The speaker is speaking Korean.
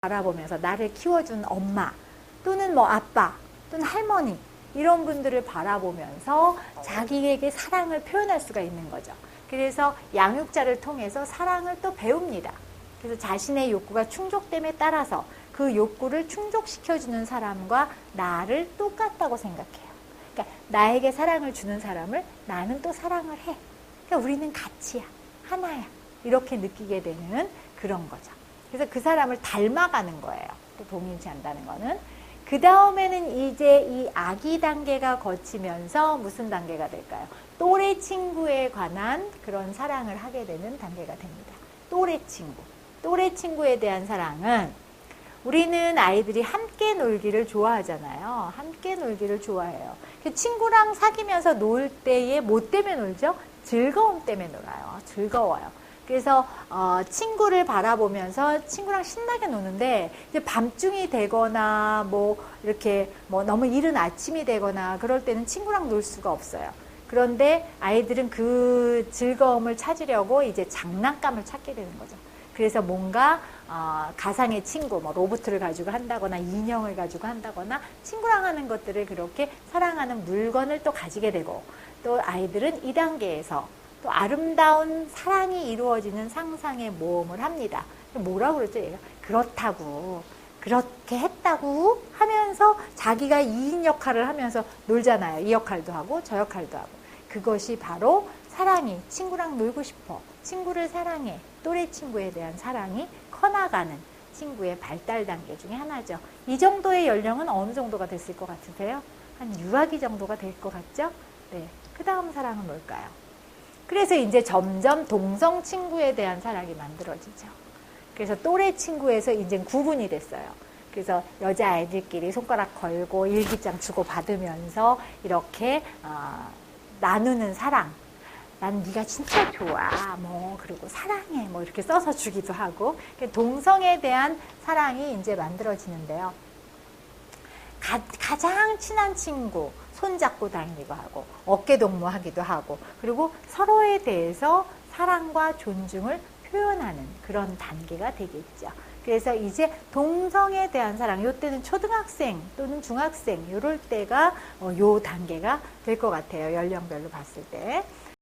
바라보면서 나를 키워준 엄마 또는 뭐 아빠 또는 할머니 이런 분들을 바라보면서 자기에게 사랑을 표현할 수가 있는 거죠. 그래서 양육자를 통해서 사랑을 또 배웁니다. 그래서 자신의 욕구가 충족됨에 따라서 그 욕구를 충족시켜주는 사람과 나를 똑같다고 생각해요. 그러니까 나에게 사랑을 주는 사람을 나는 또 사랑을 해. 그러니까 우리는 같이야. 하나야. 이렇게 느끼게 되는 그런 거죠. 그래서 그 사람을 닮아가는 거예요. 또 동일치 않다는 거는. 그 다음에는 이제 이 아기 단계가 거치면서 무슨 단계가 될까요? 또래 친구에 관한 그런 사랑을 하게 되는 단계가 됩니다. 또래 친구. 또래 친구에 대한 사랑은 우리는 아이들이 함께 놀기를 좋아하잖아요. 함께 놀기를 좋아해요. 그 친구랑 사귀면서 놀 때에 뭐 때문에 놀죠? 즐거움 때문에 놀아요. 즐거워요. 그래서 어, 친구를 바라보면서 친구랑 신나게 노는데 이제 밤중이 되거나 뭐 이렇게 뭐 너무 이른 아침이 되거나 그럴 때는 친구랑 놀 수가 없어요. 그런데 아이들은 그 즐거움을 찾으려고 이제 장난감을 찾게 되는 거죠. 그래서 뭔가 어, 가상의 친구, 뭐 로봇을 가지고 한다거나 인형을 가지고 한다거나 친구랑 하는 것들을 그렇게 사랑하는 물건을 또 가지게 되고 또 아이들은 이 단계에서 또 아름다운 사랑이 이루어지는 상상의 모험을 합니다. 뭐라고 그랬죠? 얘가 그렇다고 그렇게 했다고 하면서 자기가 이인 역할을 하면서 놀잖아요. 이 역할도 하고 저 역할도 하고 그것이 바로 사랑이 친구랑 놀고 싶어 친구를 사랑해 또래 친구에 대한 사랑이 커나가는 친구의 발달 단계 중에 하나죠. 이 정도의 연령은 어느 정도가 됐을 것 같으세요? 한 유아기 정도가 될 것 같죠? 네. 그 다음 사랑은 뭘까요? 그래서 이제 점점 동성 친구에 대한 사랑이 만들어지죠. 그래서 또래 친구에서 이제 구분이 됐어요. 그래서 여자아이들끼리 손가락 걸고 일기장 주고 받으면서 이렇게 어, 나누는 사랑. 난 네가 진짜 좋아. 뭐 그리고 사랑해. 뭐 이렇게 써서 주기도 하고 동성에 대한 사랑이 이제 만들어지는데요. 가, 가장 친한 친구 손잡고 다니기도 하고 어깨 동무하기도 하고 그리고 서로에 대해서 사랑과 존중을 표현하는 그런 단계가 되겠죠. 그래서 이제 동성에 대한 사랑, 요때는 초등학생 또는 중학생, 요럴 때가 어, 요 단계가 될 것 같아요. 연령별로 봤을 때.